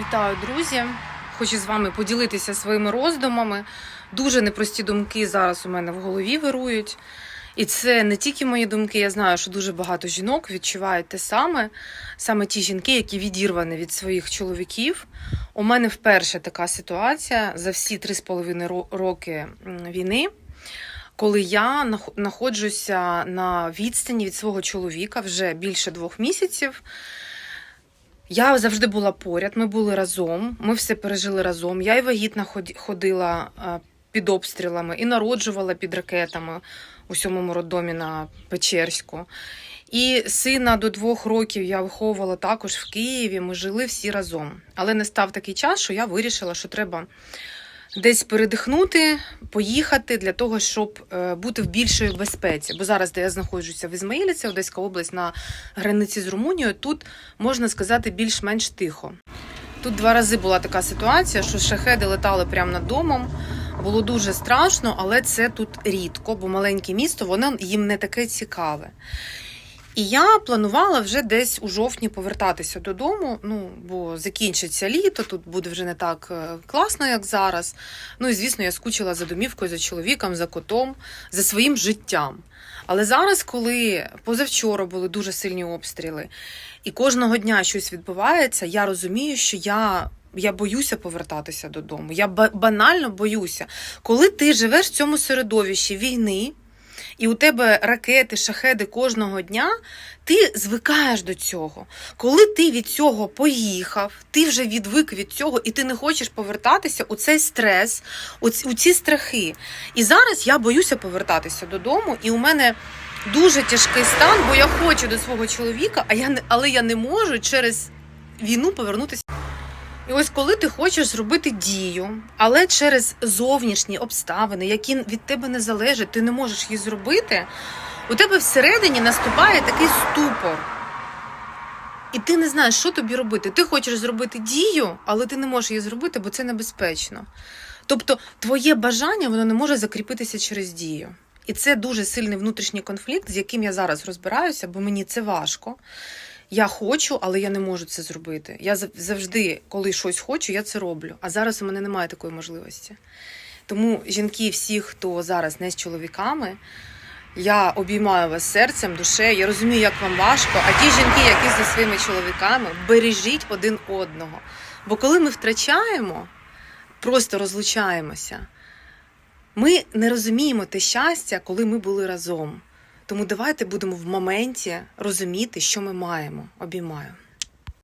Вітаю, друзі! Хочу з вами поділитися своїми роздумами. Дуже непрості думки зараз у мене в голові вирують. І це не тільки мої думки. Я знаю, що дуже багато жінок відчувають те саме, саме ті жінки, які відірвані від своїх чоловіків. У мене вперше така ситуація за всі 3,5 ро- роки війни, коли я нах- знаходжуся на відстані від свого чоловіка вже більше двох місяців. Я завжди була поряд, ми були разом, ми все пережили разом. Я і вагітна ходила е, під обстрілами, і народжувала під ракетами у сьомому роддомі на Печерську. І сина до двох років я виховувала також в Києві. Ми жили всі разом. Але не став такий час, що я вирішила, що треба десь передихнути, поїхати для того, щоб е, бути в більшій безпеці. Бо зараз, де я знаходжуся в Ізмаїлі, це Одеська область на границі з Румунією, тут можна сказати більш-менш тихо. Тут два рази була така ситуація, що шахеди летали прямо над домом. Було дуже страшно, але це тут рідко, бо маленьке місто, воно їм не таке цікаве. І я планувала вже десь у жовтні повертатися додому. Ну, бо закінчиться літо, тут буде вже не так е, класно, як зараз. Ну і звісно, я скучила за домівкою, за чоловіком, за котом, за своїм життям. Але зараз, коли позавчора були дуже сильні обстріли, і кожного дня щось відбувається, я розумію, що я. Я боюся повертатися додому. Я банально боюся. Коли ти живеш в цьому середовищі війни, і у тебе ракети, шахеди кожного дня, ти звикаєш до цього. Коли ти від цього поїхав, ти вже відвик від цього, і ти не хочеш повертатися у цей стрес, у ці, страхи. І зараз я боюся повертатися додому, і у мене дуже тяжкий стан, бо я хочу до свого чоловіка, а я не, але я не можу через війну повернутися. І ось коли ти хочеш зробити дію, але через зовнішні обставини, які від тебе не залежать, ти не можеш її зробити, у тебе всередині наступає такий ступор. І ти не знаєш, що тобі робити. Ти хочеш зробити дію, але ти не можеш її зробити, бо це небезпечно. Тобто, твоє бажання воно не може закріпитися через дію. І це дуже сильний внутрішній конфлікт, з яким я зараз розбираюся, бо мені це важко. Я хочу, але я не можу це зробити. Я завжди, коли щось хочу, я це роблю. А зараз у мене немає такої можливості. Тому жінки, всі, хто зараз не з чоловіками, я обіймаю вас серцем, душею. Я розумію, як вам важко. А ті жінки, які зі своїми чоловіками, бережіть один одного. Бо коли ми втрачаємо, просто розлучаємося, ми не розуміємо те щастя, коли ми були разом. Тому давайте будемо в моменті розуміти, що ми маємо. Обіймаю.